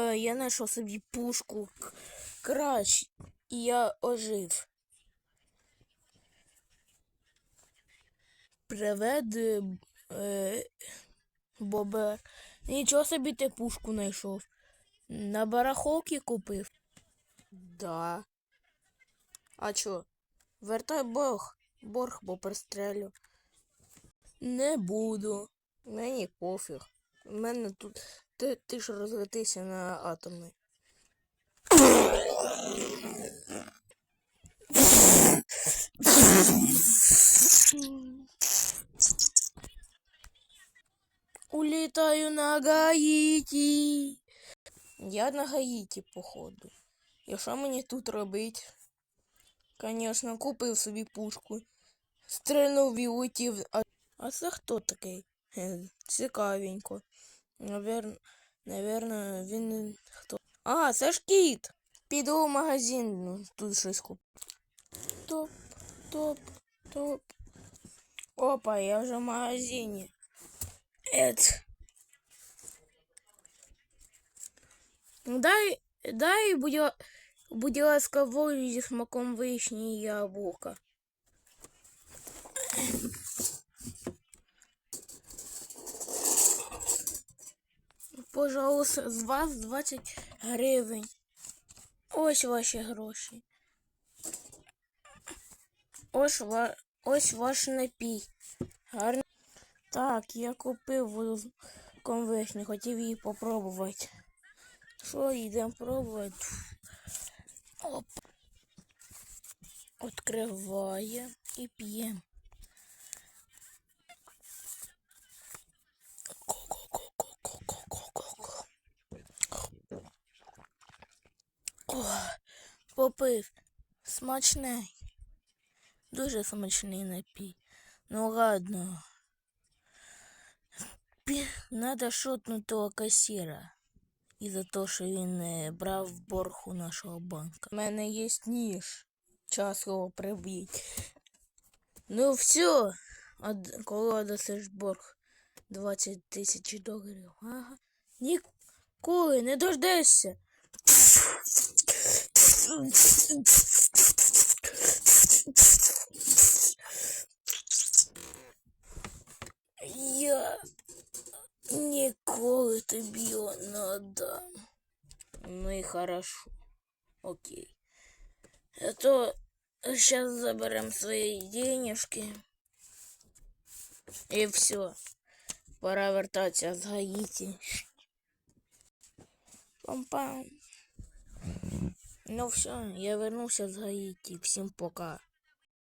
Е, Я знайшов собі пушку к- краще, і я ожив. Привет, е, е, Бобер. Нічого собі ти пушку знайшов. На барахолки купив? Да. А чо? Вертай борг. Борг, бо пристрелю. Не буду. Мені пофіг. У мене тут. Ти, ти ж розлетися на атоми. Улітаю на Гаїті. Я на Гаїті, походу. І що мені тут робить? Конечно, купив собі пушку. Стрельнув і улетів. А, це хто такий? Е, Цікавенько. Навер... Наверно, він хто. А, це ж кіт. Піду в магазин, ну, тут щось куп. Топ, топ, топ. Опа, я вже в магазині. Ет. Дай, дай, будь, ла- будь ласка, волю зі смаком вишні і яблука. Пожалуйста, з вас 20 гривень. Ось ваші гроші. Ось. Ось ваш напій. Гарно. Так, я купив з смаком хотів її попробувати. Що, йдемо пробувати? Оп. Откриває і п'ємо. О, попив. Смачний. Дуже смачний напій. Ну ладно. Надо шотнути того касіра. І за те, що він е, брав борг у нашого банка. У мене є ніж. Час його прибить. Ну все. Од... Коли досиш борг 20 тисяч доларів. Ага. Ніколи не дождешся. Я ніколи тобі його не отдам. Ну і хорошо. Окей. А то сейчас заберем свои денежки. И все. Пора вертатися з Гаїті. Пам-пам. Ну все, я вернувся з Гаїті. Всім пока.